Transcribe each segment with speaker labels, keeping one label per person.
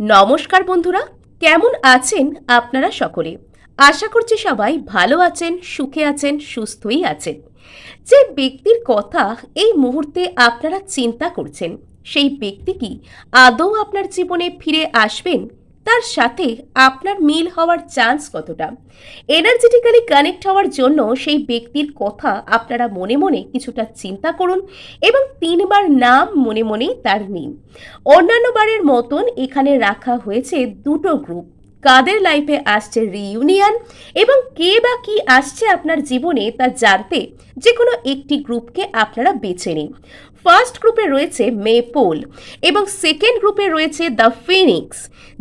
Speaker 1: নমস্কার বন্ধুরা, কেমন আছেন আপনারা সকলে? আশা করছি সবাই ভালো আছেন, সুখে আছেন, সুস্থই আছেন। যে ব্যক্তির কথা এই মুহূর্তে আপনারা চিন্তা করছেন, সেই ব্যক্তি কি আদৌ আপনার জীবনে ফিরে আসবেন? তার সাথে আপনার মিল হওয়ার চান্স কতটা? এনার্জেটিক্যালি কানেক্ট হওয়ার জন্য সেই ব্যক্তির কথা আপনারা মনে মনে কিছুটা চিন্তা করুন এবং তিনবার নাম মনে মনেই তার নিন অন্যান্য বারের মতন এখানে রাখা হয়েছে দুটো গ্রুপ কাদের লাইফে আসছে রিইউনিয়ন এবং কে বা কি আসছে আপনার জীবনে তা জানতে যে কোনো একটি গ্রুপকে আপনারা বেছে নিন। ফার্স্ট গ্রুপে রয়েছে মেপোল এবং সেকেন্ড গ্রুপে রয়েছে দ্য ফিনিক্স।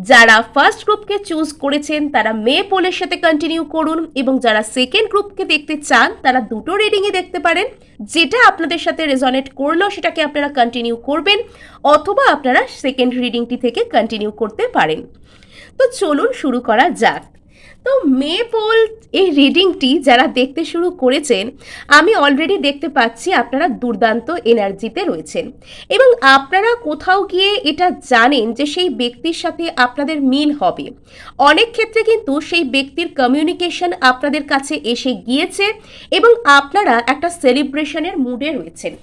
Speaker 1: যারা ফার্স্ট গ্রুপকে চুজ করেছেন, তারা মে পোলের সাথে কন্টিনিউ করুন এবং যারা সেকেন্ড গ্রুপকে দেখতে চান, তারা দুটো রিডিংই দেখতে পারেন। যেটা আপনাদের সাথে রেজনেট করল, সেটাকে আপনারা কন্টিনিউ করবেন, অথবা আপনারা সেকেন্ড রিডিংটি থেকে কন্টিনিউ করতে পারেন। তো চলুন শুরু করা যাক। তো মে পোল এই রিডিংটি যারা দেখতে শুরু করেছেন, আমি অলরেডি দেখতে পাচ্ছি আপনারা দুর্দান্ত এনার্জিতে রয়েছেন। এবং আপনারা কোথাও গিয়ে এটা জানেন যে সেই ব্যক্তির সাথে আপনাদের মিল হবে। অনেক ক্ষেত্রে কিন্তু সেই ব্যক্তির কমিউনিকেশন আপনাদের কাছে এসে গিয়েছে এবং আপনারা একটা সেলিব্রেশনের মুডে রয়েছেন।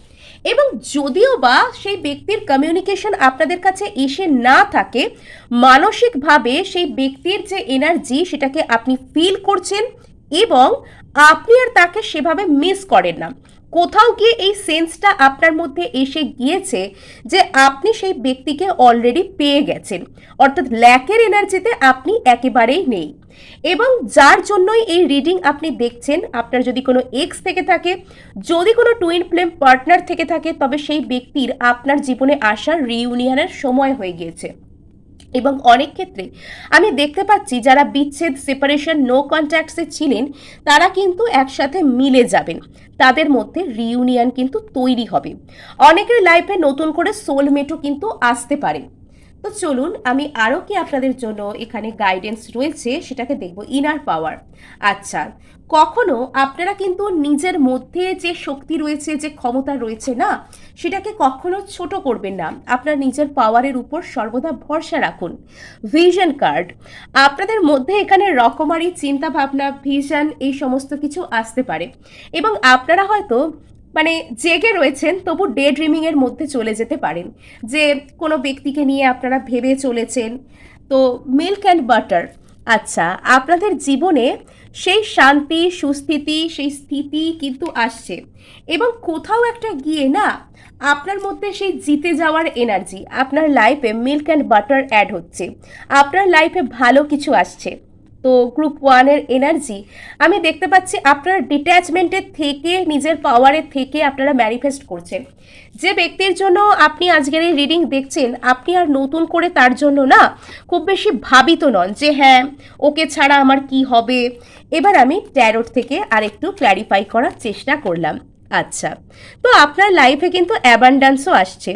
Speaker 1: এবং যদিও বা সেই ব্যক্তির কমিউনিকেশন আপনাদের কাছে এসে না থাকে, মানসিকভাবে সেই ব্যক্তির যে এনার্জি সেটাকে আপনি ফিল করছেন এবং আপনি আর তাকে সেভাবে মিস করেন না। কোথাও গিয়ে এই সেন্সটা আপনার মধ্যে এসে গিয়েছে যে আপনি সেই ব্যক্তিকে অলরেডি পেয়ে গেছেন। অর্থাৎ ল্যাকের এনার্জিতে আপনি একেবারেই নেই। এবং যার জন্যই এই রিডিং আপনি দেখছেন, আপনার যদি কোনো এক্স থেকে থাকে, যদি কোনো টুইন ফ্লেম পার্টনার থেকে থাকে, তবে সেই ব্যক্তির আপনার জীবনে আসার রিউনিয়নের সময় হয়ে গিয়েছে। এবং অনেক ক্ষেত্রে আমি দেখতে পাচ্ছি, যারা বিচ্ছেদ সেপারেশন নো কন্ট্যাক্টসে ছিলেন, তারা কিন্তু একসাথে মিলে যাবেন। তাদের মধ্যে রিউনিয়ন কিন্তু তৈরি হবে। অনেকের লাইফে নতুন করে সোলমেটও কিন্তু আসতে পারে। তো চলুন, আমি আরও কি আপনাদের জন্য এখানে গাইডেন্স রয়েছে সেটাকে দেখব ইনার পাওয়ার আচ্ছা কখনো আপনারা কিন্তু নিজের মধ্যে যে শক্তি রয়েছে, যে ক্ষমতা রয়েছে না, সেটাকে কখনো ছোট করবেন না। আপনার নিজের পাওয়ারের উপর সর্বদা ভরসা রাখুন। ভিশন কার্ড আপনাদের মধ্যে এখানে রকমারি চিন্তা ভাবনা ভিশন এই সমস্ত কিছু আসতে পারে। এবং আপনারা হয়তো মানে জেগে রয়েছেন, তবু ডে ড্রিমিংয়ের মধ্যে চলে যেতে পারেন। যে কোনো ব্যক্তিকে নিয়ে আপনারা ভেবে চলেছেন, তো মিল্ক অ্যান্ড বাটার আচ্ছা আপনাদের জীবনে সেই শান্তি, সুস্থিতি, সেই স্থিতি কিন্তু আসছে। এবং কোথাও একটা গিয়ে না, আপনার মধ্যে সেই জিতে যাওয়ার এনার্জি আপনার লাইফে মিল্ক অ্যান্ড বাটার অ্যাড হচ্ছে। আপনার লাইফে ভালো কিছু আসছে। তো গ্রুপ ওয়ানের এনার্জি আমি দেখতে পাচ্ছি আপনার ডিট্যাচমেন্টের থেকে, নিজের পাওয়ারের থেকে আপনারা ম্যানিফেস্ট করছেন। যে ব্যক্তির জন্য আপনি আজকের এই রিডিং দেখছেন, আপনি আর নতুন করে তার জন্য না খুব বেশি ভাবিত নন যে হ্যাঁ ওকে ছাড়া আমার কি হবে? এবার আমি ট্যারোট থেকে আর একটু ক্ল্যারিফাই করার চেষ্টা করলাম। আচ্ছা তো আপনার লাইফে কিন্তু অ্যাবান্ডান্সও আসছে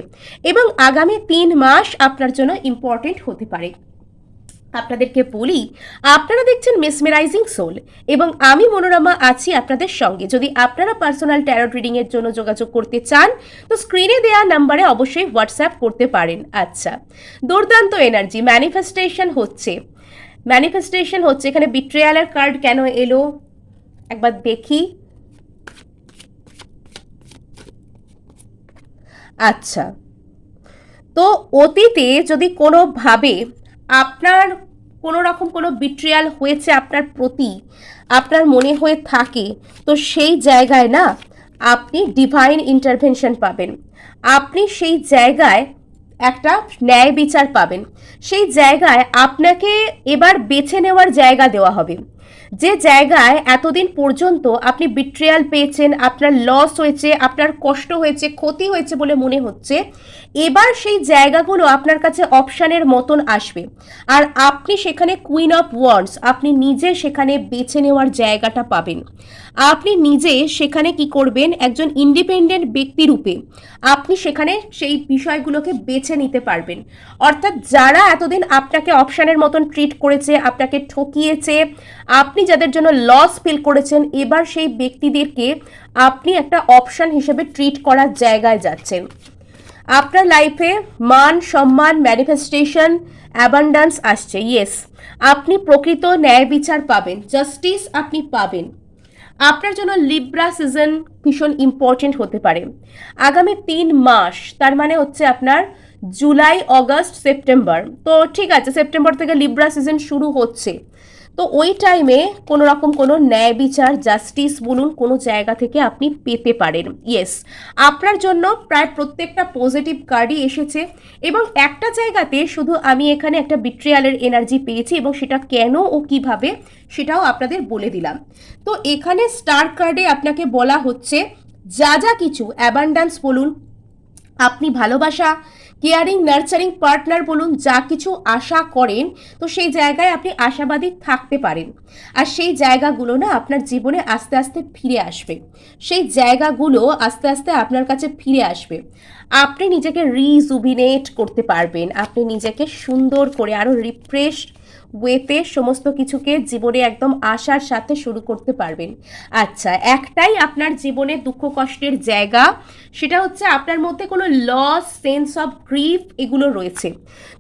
Speaker 1: এবং আগামী তিন মাস আপনার জন্য ইম্পর্টেন্ট হতে পারে। আপনাদেরকে বলি, আপনারা দেখছেন মেসমেরাইজিং সোল এবং আমি মনোরমা আছি আপনাদের সঙ্গে। যদি আপনারা পার্সোনাল ট্যারট রিডিংয়ের জন্য যোগাযোগ করতে চান, তো স্ক্রিনে দেওয়া নাম্বারে অবশ্যই হোয়াটসঅ্যাপ করতে পারেন। আচ্ছা দুর্দান্ত এনার্জি, ম্যানিফেস্টেশন হচ্ছে। ম্যানিফেস্টেশন হচ্ছে, এখানে বিট্রেয়ালের কার্ড কেন এলো? একবার দেখি। আচ্ছা তো অতীতে যদি কোনোভাবে আপনার কোনো রকম কোনো বিট্রিয়াল হয়েছে আপনার প্রতি, আপনার মনে হয়ে থাকে, তো সেই জায়গায় না আপনি ডিভাইন ইন্টারভেনশন পাবেন। আপনি সেই জায়গায় একটা ন্যায় বিচার পাবেন। সেই জায়গায় আপনাকে এবার বেছে নেওয়ার জায়গা দেওয়া হবে। যে জায়গায় এতদিন পর্যন্ত আপনি বিট্রিয়াল পেয়েছেন, আপনার লস হয়েছে, আপনার কষ্ট হয়েছে, ক্ষতি হয়েছে বলে মনে হচ্ছে, এবার সেই জায়গাগুলো আপনার কাছে অপশানের মতন আসবে। আর আপনি সেখানে কুইন অফ ওয়ান্ডস আপনি নিজে সেখানে বেছে নেওয়ার জায়গাটা পাবেন। আপনি নিজে সেখানে কি করবেন? একজন ইন্ডিপেন্ডেন্ট ব্যক্তিরূপে আপনি সেখানে সেই বিষয়গুলোকে বেছে নিতে পারবেন। অর্থাৎ যারা এতদিন আপনাকে অপশানের মতন ট্রিট করেছে, আপনাকে ঠকিয়েছে আপনি যাদের জন্য লস ফিল করেছেন, এবার সেই ব্যক্তিদেরকে আপনি একটা অপশান হিসেবে ট্রিট করার জায়গায় যাচ্ছেন। আপনার লাইফে মান, সম্মান ম্যানিফেস্টেশন অ্যাবান্ডান্স আসছে। ইয়েস আপনি প্রকৃত ন্যায় বিচার পাবেন জাস্টিস আপনি পাবেন। আপনার জন্য লিব্রা সিজন ভীষণ ইম্পর্টেন্ট হতে পারে। আগামী তিন মাস, তার মানে হচ্ছে আপনার জুলাই অগস্ট সেপ্টেম্বর তো ঠিক আছে সেপ্টেম্বর থেকে লিব্রা সিজন শুরু হচ্ছে। তো ওই টাইমে কোনো রকম কোনো ন্যায় বিচার জাস্টিস বলুন কোনো জায়গা থেকে আপনি পেতে পারেন। ইয়েস আপনার জন্য প্রায় প্রত্যেকটা পজিটিভ কার্ডই এসেছে এবং একটা জায়গাতে শুধু আমি এখানে একটা বিট্রিয়ালের এনার্জি পেয়েছি এবং সেটা কেন ও কীভাবে সেটাও আপনাদের বলে দিলাম। তো এখানে স্টার কার্ডে আপনাকে বলা হচ্ছে, যা যা কিছু অ্যাবান্ডান্স বলুন, আপনি ভালোবাসা কেয়ারিং নার্চারিং পার্টনার বলুন, যা কিছু আশা করেন, তো সেই জায়গায় আপনি আশাবাদী থাকতে পারেন। আর সেই জায়গাগুলো না আপনার জীবনে আস্তে আস্তে ফিরে আসবে। সেই জায়গাগুলো আস্তে আস্তে আপনার কাছে ফিরে আসবে। আপনি নিজেকে রিজুবিনেট করতে পারবেন, আপনি নিজেকে সুন্দর করে আরও রিফ্রেশ ওয়েতে সমস্ত কিছুকে জীবনে একদম আশার সাথে শুরু করতে পারবেন। আচ্ছা একটাই আপনার জীবনে দুঃখ কষ্টের জায়গা, সেটা হচ্ছে আপনার মধ্যে কোনো লস সেন্স অফ গ্রিফ এগুলো রয়েছে।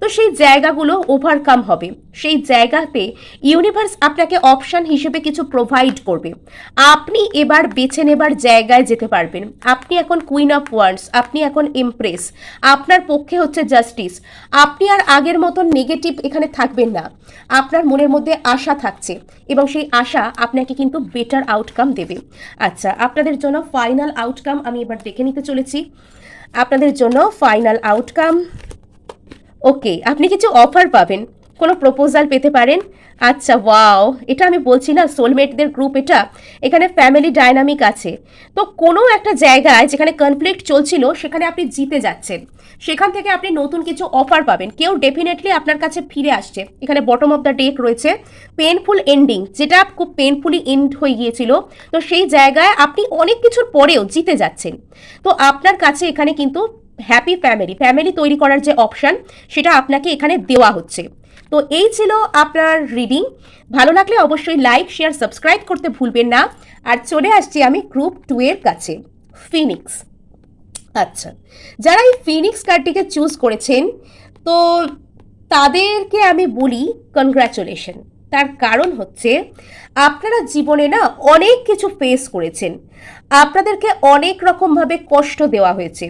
Speaker 1: তো সেই জায়গাগুলো ওভারকাম হবে। সেই জায়গাতে ইউনিভার্স আপনাকে অপশান হিসেবে কিছু প্রোভাইড করবে। আপনি এবার বেছে নেবার জায়গায় যেতে পারবেন। আপনি এখন কুইন অফ ওয়ান্ডস আপনি এখন এমপ্রেস আপনার পক্ষে হচ্ছে জাস্টিস আপনি আর আগের মতন নেগেটিভ এখানে থাকবেন না। আপনার মনের মধ্যে আশা থাকছে এবং সেই আশা আপনাকে কিন্তু বেটার আউটকাম দেবে। আচ্ছা আপনাদের জন্য ফাইনাল আউটকাম আমি এবার দেখে নিতে চলেছি। আপনাদের জন্য ফাইনাল আউটকাম ওকে আপনি কিছু অফার পাবেন। কোনো প্রপোজাল পেতে পারেন? আচ্ছা ওয়াও এটা আমি বলছি না সোলমেটদের গ্রুপ এটা। এখানে ফ্যামিলি ডাইনামিক আছে। তো কোনো একটা জায়গায় যেখানে কনফ্লিক্ট চলছিল, সেখানে আপনি জিতে যাচ্ছেন। সেখান থেকে আপনি নতুন কিছু অফার পাবেন। কেউ ডেফিনেটলি আপনার কাছে ফিরে আসছে। এখানে বটম অফ দ্য ডেক রয়েছে। পেনফুল এন্ডিং যেটা খুব পেনফুলি এন্ড হয়ে গিয়েছিল। তো সেই জায়গায় আপনি অনেক কিছুর পরেও জিতে যাচ্ছেন। তো আপনার কাছে এখানে কিন্তু হ্যাপি ফ্যামিলি ফ্যামিলি তৈরি করার যে অপশান সেটা আপনাকে এখানে দেওয়া হচ্ছে। তো এই ছিল আপনার রিডিং ভালো লাগলে অবশ্যই লাইক শেয়ার সাবস্ক্রাইব করতে ভুলবেন না। আর চলে আসছি আমি গ্রুপ টু এর কাছে ফিনিক্স আচ্ছা যারা এই ফিনিক্স কার্ডটিকে চুজ করেছেন, তো তাদেরকে আমি বলি কনগ্রাচুলেশন তার কারণ হচ্ছে, আপনারা জীবনে না অনেক কিছু ফেস করেছেন। আপনাদেরকে অনেক রকমভাবে কষ্ট দেওয়া হয়েছে।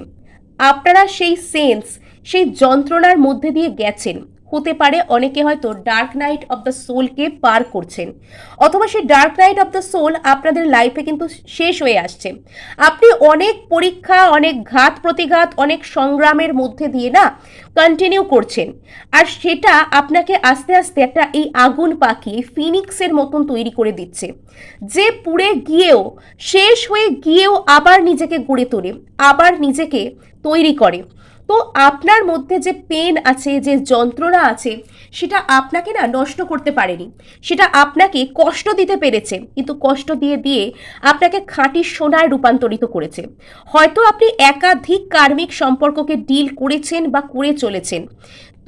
Speaker 1: আপনারা সেই সেন্স সেই যন্ত্রণার মধ্যে দিয়ে গেছেন। হতে পারে, অনেকে হয়তো ডার্ক নাইট অফ দ্য সোলকে পার করছেন। অথবা সেই dark night of the soul আপনাদের লাইফে কিন্তু শেষ হয়ে আসছে। আপনি অনেক পরীক্ষা, অনেক ঘাত, প্রতিঘাত, অনেক সংগ্রামের মধ্যে দিয়ে না কন্টিনিউ করছেন। আর সেটা আপনাকে আস্তে আস্তে একটা এই আগুন পাখি ফিনিক্সের মতন তৈরি করে দিচ্ছে। যে পুড়ে গিয়েও, শেষ হয়ে গিয়েও আবার নিজেকে গড়ে তোলে, আবার নিজেকে তৈরি করে। তো আপনার মধ্যে যে পেন আছে, যে যন্ত্রণা আছে, সেটা আপনাকে না নষ্ট করতে পারেনি। সেটা আপনাকে কষ্ট দিতে পেরেছে, কিন্তু কষ্ট দিয়ে দিয়ে আপনাকে খাঁটি সোনায় রূপান্তরিত করেছে। হয়তো আপনি একাধিক কার্মিক সম্পর্ককে ডিল করেছেন বা করে চলেছেন।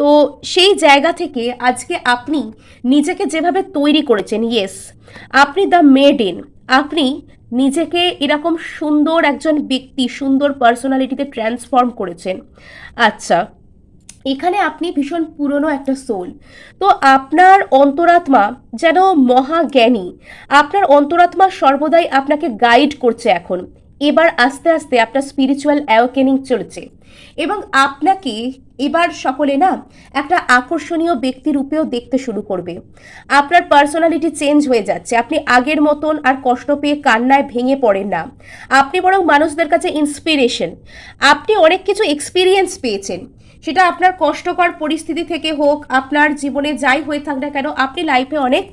Speaker 1: তো সেই জায়গা থেকে আজকে আপনি নিজেকে যেভাবে তৈরি করেছেন ইয়েস আপনি দ্য মেড ইন আপনি নিজেকে এরকম সুন্দর একজন ব্যক্তি, সুন্দর পার্সোনালিটিতে ট্রান্সফর্ম করেছেন। আচ্ছা এখানে আপনি ভীষণ পুরনো একটা সোল তো আপনার অন্তরাত্মা যেন মহাজ্ঞানী। আপনার অন্তরাত্মা সর্বদাই আপনাকে গাইড করছে এখন। এবার আস্তে আস্তে আপনার স্পিরিচুয়াল অ্যাওকেনিং চলছে। এবং আপনাকে এবার সকলে না একটা আকর্ষণীয় ব্যক্তি রূপেও দেখতে শুরু করবে। আপনার পার্সোনালিটি চেঞ্জ হয়ে যাচ্ছে। আপনি আগের মতন আর কষ্ট পেয়ে কান্নায় ভেঙে পড়েন না। আপনি বরং মানুষদের কাছে ইন্সপিরেশন আপনি অনেক কিছু এক্সপিরিয়েন্স পেয়েছেন। সেটা আপনার কষ্টকর পরিস্থিতি থেকে হোক, আপনার জীবনে যাই হয়ে থাক না কেন, আপনি লাইফে অনেক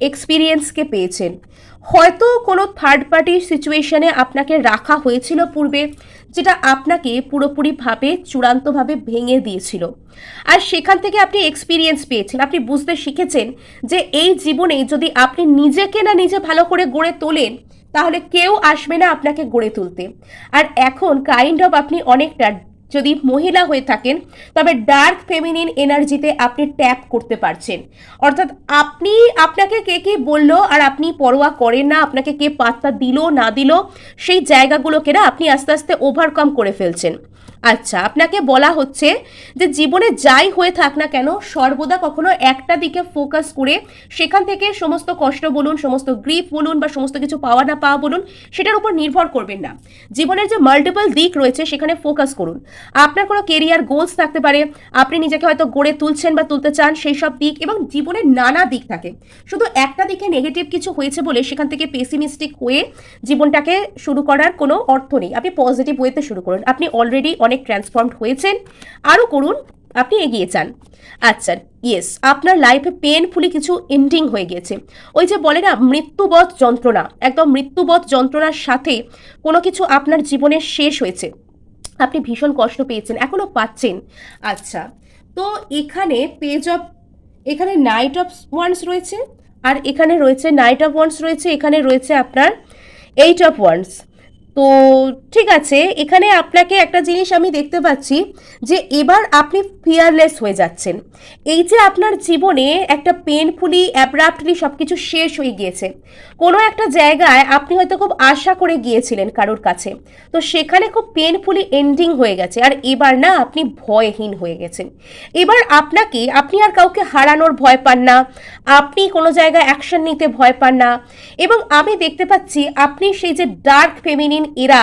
Speaker 1: এক্সপিরিয়েন্সকে পেয়েছেন। হয়তো কোনো থার্ড পার্টির সিচুয়েশনে আপনাকে রাখা হয়েছিল পূর্বে, যেটা আপনাকে পুরোপুরিভাবে, চূড়ান্তভাবে ভেঙে দিয়েছিল। আর সেখান থেকে আপনি এক্সপিরিয়েন্স পেয়েছেন। আপনি বুঝতে শিখেছেন যে এই জীবনে যদি আপনি নিজেকে না নিজে ভালো করে গড়ে তোলেন, তাহলে কেউ আসবে না আপনাকে গড়ে তুলতে। আর এখন কাইন্ড অফ আপনি অনেকটা যদি মহিলা হয়ে থাকেন, তবে ডার্ক ফেমিনিন এনার্জিতে আপনি ট্যাপ করতে পারছেন। অর্থাৎ আপনি, আপনাকে কে কে বলল আর আপনি পরোয়া করেন না, আপনাকে কে পাত্তা দিল না দিল, সেই জায়গাগুলোকে না আপনি আস্তে আস্তে ওভারকাম করে ফেলছেন। আচ্ছা আপনাকে বলা হচ্ছে যে জীবনে যাই হয়ে থাক না কেন, সর্বদা কখনো একটা দিকে ফোকাস করে সেখান থেকে সমস্ত কষ্ট বলুন, সমস্ত গ্রিফ বলুন বা সমস্ত কিছু পাওয়া না পাওয়া বলুন, সেটার উপর নির্ভর করবেন না। জীবনের যে মাল্টিপল দিক রয়েছে, সেখানে ফোকাস করুন। আপনার কোনো কেরিয়ার গোলস থাকতে পারে, আপনি নিজেকে হয়তো গড়ে তুলছেন বা তুলতে চান সেই সব দিক এবং জীবনের নানা দিক থাকে। শুধু একটা দিকে নেগেটিভ কিছু হয়েছে বলে সেখান থেকে পেসিমিস্টিক হয়ে জীবনটাকে শুরু করার কোনো অর্থ নেই। আপনি পজিটিভ ওয়েতে শুরু করুন। আপনি অলরেডি অনেক ট্রান্সফর্মড হয়েছেন। আরও করুন, আপনি এগিয়ে যান। আচ্ছা ইয়েস আপনার লাইফে পেনফুলি কিছু এন্ডিং হয়ে গিয়েছে ওই যে বলে না, মৃত্যুবধ যন্ত্রণা। একদম মৃত্যুবধ যন্ত্রণার সাথে কোনো কিছু আপনার জীবনের শেষ হয়েছে। আপনি ভীষণ কষ্ট পেয়েছেন, এখনও পাচ্ছেন। আচ্ছা তো এখানে পেজ অফ এখানে নাইট অফ ওয়ান্স রয়েছে, আর এখানে রয়েছে নাইট অফ ওয়ান্স রয়েছে, এখানে রয়েছে আপনার এইট অফ ওয়ান্স তো ঠিক আছে, এখানে আপনাকে একটা জিনিস আমি দেখতে পাচ্ছি যে এবার আপনি ফিয়ারলেস হয়ে যাচ্ছেন। এই যে আপনার জীবনে একটা পেনফুলি অ্যাব্রাপ্টলি সব কিছু শেষ হয়ে গিয়েছে। কোনো একটা জায়গায় আপনি হয়তো খুব আশা করে গিয়েছিলেন কারোর কাছে। তো সেখানে খুব পেনফুলি এন্ডিং হয়ে গেছে। আর এবার না, আপনি ভয়হীন হয়ে গেছেন। এবার আপনাকে, আপনি আর কাউকে হারানোর ভয় পান না। আপনি কোনো জায়গায় অ্যাকশন নিতে ভয় পান না। এবং আমি দেখতে পাচ্ছি, আপনি সেই যে ডার্ক ফেমিনিন এরা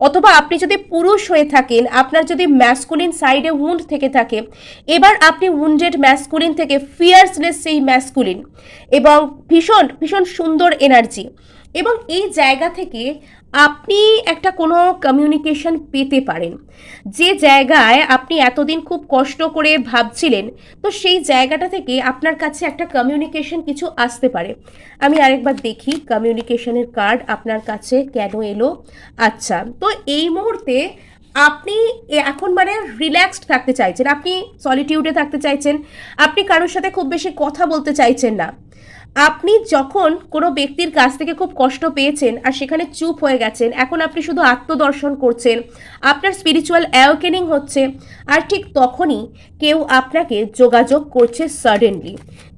Speaker 1: অথবা আপনি যদি পুরুষ হয়ে থাকেন, আপনার যদি ম্যাসকুলিন সাইডে উন্ড থেকে থাকে, এবার আপনি উন্ডেড ম্যাসকুলিন থেকে ফিয়ার্সলেস সেই ম্যাসকুলিন এবং ভীষণ ভীষণ সুন্দর এনার্জি এবং এই জায়গা থেকে আপনি একটা কোনো কমিউনিকেশন পেতে পারেন। যে জায়গায় আপনি এতদিন খুব কষ্ট করে ভাবছিলেন, তো সেই জায়গাটা থেকে আপনার কাছে একটা কমিউনিকেশন কিছু আসতে পারে। আমি আরেকবার দেখি কমিউনিকেশনের কার্ড আপনার কাছে কেন এলো। আচ্ছা তো এই মুহূর্তে আপনি এখন মানে রিল্যাক্সড থাকতে চাইছেন, আপনি সলিটিউডে থাকতে চাইছেন, আপনি কারোর সাথে খুব বেশি কথা বলতে চাইছেন না। আপনি যখন কোনো ব্যক্তির কাছ থেকে খুব কষ্ট পেয়েছেন আর সেখানে চুপ হয়ে গেছেন, এখন আপনি শুধু আত্মদর্শন করছেন, আপনার স্পিরিচুয়াল অ্যাওকেনিং হচ্ছে, আর ঠিক তখনই কেউ আপনাকে যোগাযোগ করছে সাডেনলি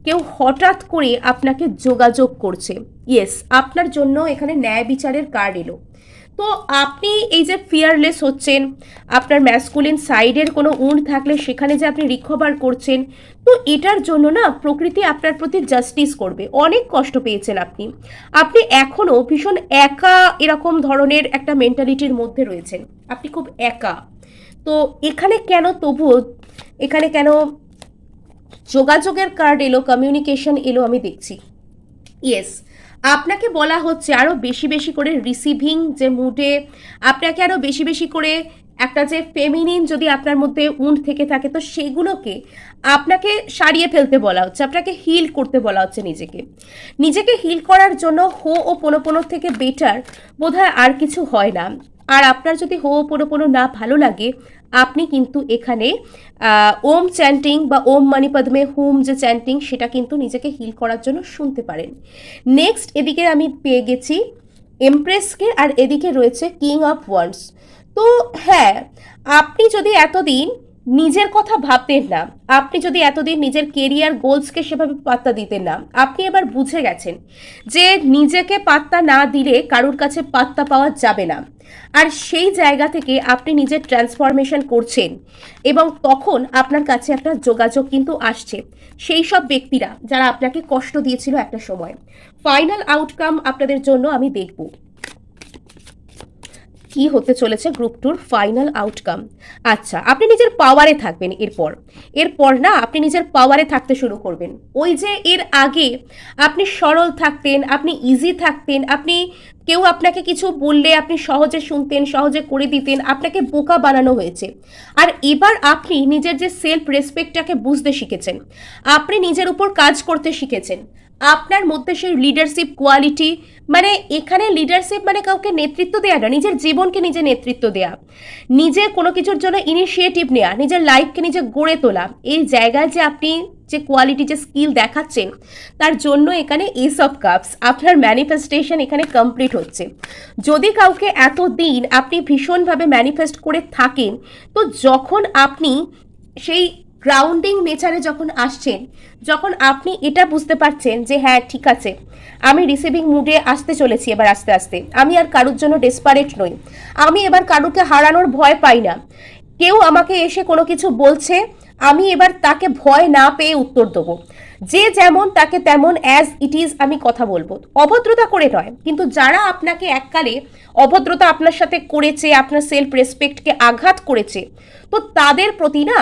Speaker 1: কেউ হঠাৎ করে আপনাকে যোগাযোগ করছে। ইয়েস আপনার জন্য এখানে ন্যায় বিচারের কার্ড এলো। তো আপনি এই যে ফিয়ারলেস হচ্ছেন, আপনার ম্যাসকুলিন সাইডের কোনো উন্ড থাকলে সেখানে যে আপনি রিকভার করছেন, তো এটার জন্য না প্রকৃতি আপনার প্রতি জাস্টিস করবে। অনেক কষ্ট পেয়েছেন আপনি। আপনি এখনও ভীষণ একা এরকম ধরনের একটা মেন্টালিটির মধ্যে রয়েছেন। আপনি খুব একা। তো এখানে কেন তবুও, এখানে কেন যোগাযোগের কার্ড এলো কমিউনিকেশন এলো আমি দেখছি। ইয়েস আপনাকে বলা হচ্ছে আরও বেশি বেশি করে রিসিভিং যে মুডে আপনাকে আরও বেশি বেশি করে একটা যে ফেমিনিন যদি আপনার মধ্যে উন্ড থেকে থাকে, তো সেগুলোকে আপনাকে সারিয়ে ফেলতে বলা হচ্ছে, আপনাকে হিল করতে বলা হচ্ছে নিজেকে। নিজেকে হিল করার জন্য হো ও পোনো থেকে বেটার বোধহয় আর কিছু হয় না। আর আপনার যদি হো ও পোনো না ভালো লাগে আপনি কিন্তু এখানে ওম চ্যান্টিং বা ওম মানিপদ্মে হোম যে চ্যান্টিং সেটা কিন্তু নিজেকে হিল করার জন্য শুনতে পারেন। নেক্সট এদিকে আমি পেয়ে গেছি এমপ্রেসকে আর এদিকে রয়েছে কিং অফ ওয়ান্ডস তো হ্যাঁ আপনি যদি এতদিন নিজের কথা ভাবতেন না। আপনি যদি এতদিন নিজের কেরিয়ার গোলসকে সেভাবে পাত্তা দিতেন না, আপনি এবার বুঝে গেছেন যে নিজেকে পাত্তা না দিলে কারুর কাছে পাত্তা পাওয়া যাবে না। আর সেই জায়গা থেকে আপনি নিজের ট্রান্সফরমেশন করছেন এবং তখন আপনার কাছে একটা যোগাযোগ কিন্তু আসছে। সেই সব ব্যক্তিরা যারা আপনাকে কষ্ট দিয়েছিল একটা সময়। ফাইনাল আউটকাম আপনাদের জন্য আমি দেখব। কি হতে চলেছে গ্রুপ টুর ফাইনাল আউটকাম আচ্ছা আপনি নিজের পাওয়ারে থাকবেন এরপর। এরপর না, আপনি নিজের পাওয়ারে থাকতে শুরু করবেন। ওই যে এর আগে আপনি সরল থাকতেন, আপনি ইজি থাকতেন, আপনি কেউ আপনাকে কিছু বললে, আপনি সহজে শুনতেন, সহজে করে দিতেন, আপনাকে বোকা বানানো হয়েছে। আর এবার আপনি নিজের যে সেলফ রেসপেক্টটাকে বুঝতে শিখেছেন, আপনি নিজের উপর কাজ করতে শিখেছেন আপনার মধ্যে সেই লিডারশিপ কোয়ালিটি মানে এখানে লিডারশিপ মানে কাউকে নেতৃত্ব দেওয়া না, নিজের জীবনকে নিজে নেতৃত্ব দেওয়া নিজে কোনো কিছুর জন্য ইনিশিয়েটিভ নেওয়া নিজের লাইফকে নিজে গড়ে তোলা। এই জায়গায় যে আপনি যে কোয়ালিটি যে স্কিল দেখাচ্ছেন, তার জন্য এখানে এস অফ কাপস আপনার ম্যানিফেস্টেশন এখানে কমপ্লিট হচ্ছে। যদি কাউকে এত দিন আপনি ভীষণভাবে ম্যানিফেস্ট করে থাকেন, তো যখন আপনি সেই গ্রাউন্ডিং নেচারে যখন আসছেন, যখন আপনি এটা বুঝতে পারছেন যে হ্যাঁ ঠিক আছে, আমি রিসিভিং মুডে আসতে চলেছি এবার আস্তে আস্তে। আমি আর কারুর জন্য ডেসপারেট নই। আমি এবার কারুকে হারানোর ভয় পাই না। কেউ আমাকে এসে কোনো কিছু বলছে, আমি এবার তাকে ভয় না পেয়ে উত্তর দেবো। যে যেমন তাকে তেমন অ্যাজ ইট ইজ আমি কথা বলব। অভদ্রতা করে নয়, কিন্তু যারা আপনাকে এককালে অভদ্রতা আপনার সাথে করেছে, আপনার সেলফ রেসপেক্টকে আঘাত করেছে, তো তাদের প্রতি না,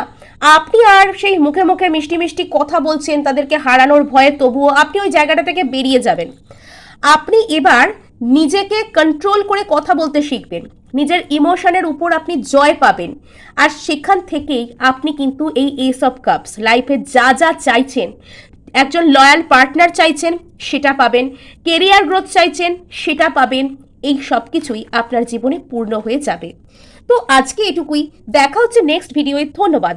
Speaker 1: আপনি আর সেই মুখে মুখে মিষ্টি মিষ্টি কথা বলছেন, তাদেরকে হারানোর ভয়ে তবুও আপনি ওই জায়গাটা থেকে বেরিয়ে যাবেন। আপনি এবার নিজেকে কন্ট্রোল করে কথা বলতে শিখবেন। নিজের ইমোশনের উপর আপনি জয় পাবেন। আর সেখান থেকেই আপনি কিন্তু এই এস অফ কাপস লাইফে যা যা চাইছেন, একজন লয়াল পার্টনার চাইছেন, সেটা পাবেন কেরিয়ার গ্রোথ চাইছেন, সেটা পাবেন, এই সব কিছুই আপনার জীবনে পূর্ণ হয়ে যাবে। তো আজকে এটুকুই, দেখা হচ্ছে নেক্সট ভিডিওয়ে ধন্যবাদ।